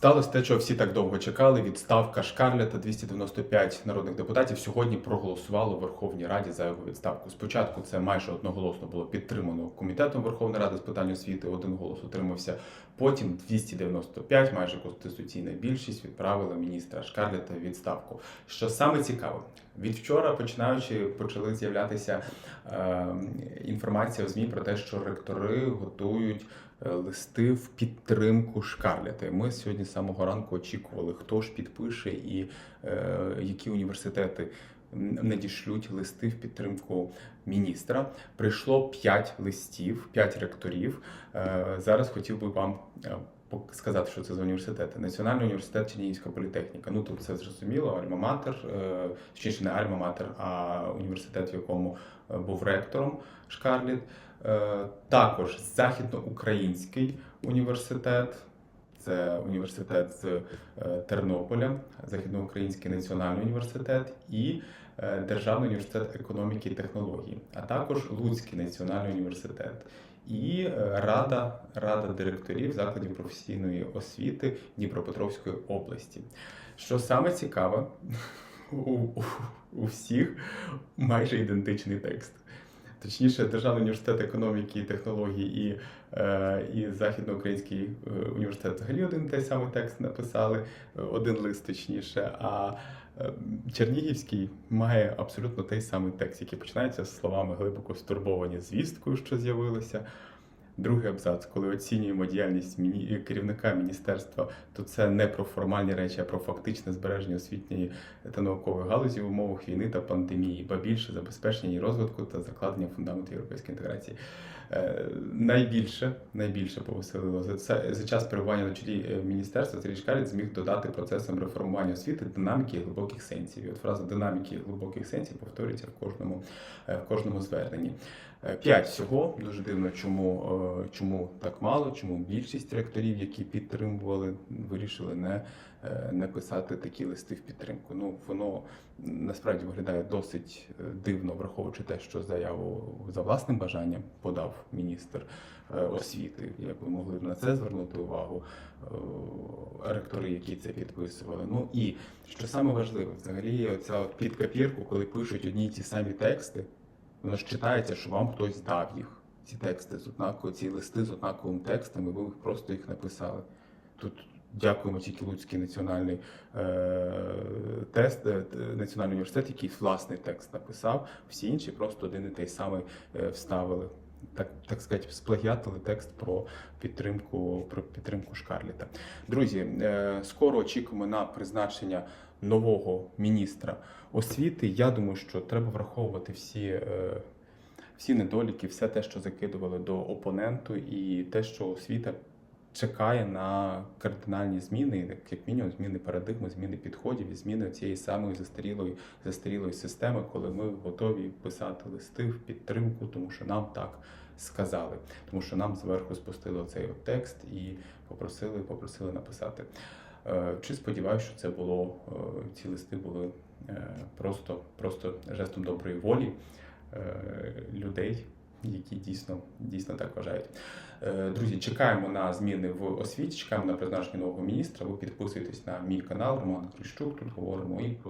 Сталося те, що всі так довго чекали. Відставка Шкарля та 295 народних депутатів сьогодні проголосували у Верховній Раді за його відставку. Спочатку це майже одноголосно було підтримано комітетом Верховної Ради з питань освіти. Один голос утримався. Потім 295, майже конституційна більшість, відправила міністра Шкарлета в відставку. Що саме цікаво, від вчора починаючи почали з'являтися е, інформація в змі про те, що ректори готують листи в підтримку Шкарлета. І Ми сьогодні з самого ранку очікували, хто ж підпише і е, які університети надішлють листи в підтримку міністра. Прийшло 5 листів, 5 ректорів. Е, зараз хотів би вам. Сказати, що це за університети. Національний університет Чернігівська політехніка. Ну тут це зрозуміло. Альма-Матер, е, точніше не Альма-Матер, а університет, в якому е, був ректором Шкарліт. Е, Також Західноукраїнський університет, це університет з Тернополя, Західноукраїнський національний університет і Державний університет економіки і технологій, а також Луцький національний університет. І е, рада, рада директорів закладів професійної освіти Дніпропетровської області. Що саме цікаве, у, у, у всіх майже ідентичний текст. Точніше, Державний університет економіки і технологій і, і Західноукраїнський е, університет взагалі один той самий текст написали, е, один лист точніше. А е, Чернігівський має абсолютно той самий текст, який починається з словами глибоко стурбовані звісткою, що з'явилося. Другий абзац, коли оцінюємо діяльність міні... керівника міністерства, то це не про формальні речі, а про фактичне збереження освітньої та наукової галузі в умовах війни та пандемії, ба більше забезпечення її розвитку та закладення фундаменту європейської інтеграції. Е, найбільше, найбільше повеселило за це за час перебування на чолі е, міністерства. Сергій Шкаріт зміг додати процесам реформування освіти динаміки і глибоких сенсів. І от фраза динаміки і глибоких сенсів повторюється в кожному е, в кожному зверненні. Е, П'ять всього дуже дивно, чому, е, чому так мало, чому більшість ректорів, які підтримували, вирішили не, е, не писати такі листи в підтримку. Ну воно насправді виглядає досить е, дивно, враховуючи те, що заяву за власним бажанням подав міністр е, освіти. Як ви могли на це звернути увагу ректори, які це підписували. Ну і що саме важливе, взагалі, оця от під копірку, коли пишуть одні й ті самі тексти. Воно ж читається, що вам хтось дав їх, ці тексти з однаково, ці листи з однаковим текстом, і ви просто їх написали. Тут дякуємо тільки Луцький національний е, тест, е, національний університет, який власний текст написав, всі інші просто один і той самий е, вставили. Так, так сказати, сплагіатили текст про підтримку про підтримку Шкарліта. Друзі, е, скоро очікуємо на призначення нового міністра освіти. Я думаю, що треба враховувати всі, е, всі недоліки, все те, що закидували до опоненту, і те, що освіта чекає на кардинальні зміни, як мінімум, зміни парадигми, зміни підходів і зміни цієї самої застарілої, застарілої системи, коли ми готові писати листи в підтримку, тому що нам так сказали, тому що нам зверху спустили цей текст і попросили, попросили написати. Е, Чи сподіваюся, що це було е, ці листи були е, просто, просто жестом доброї волі людей, які дійсно, дійсно так вважають. Е, Друзі, чекаємо на зміни в освіті, чекаємо на призначення нового міністра. Ви підписуйтесь на мій канал Роман Крищук. Тут говоримо і про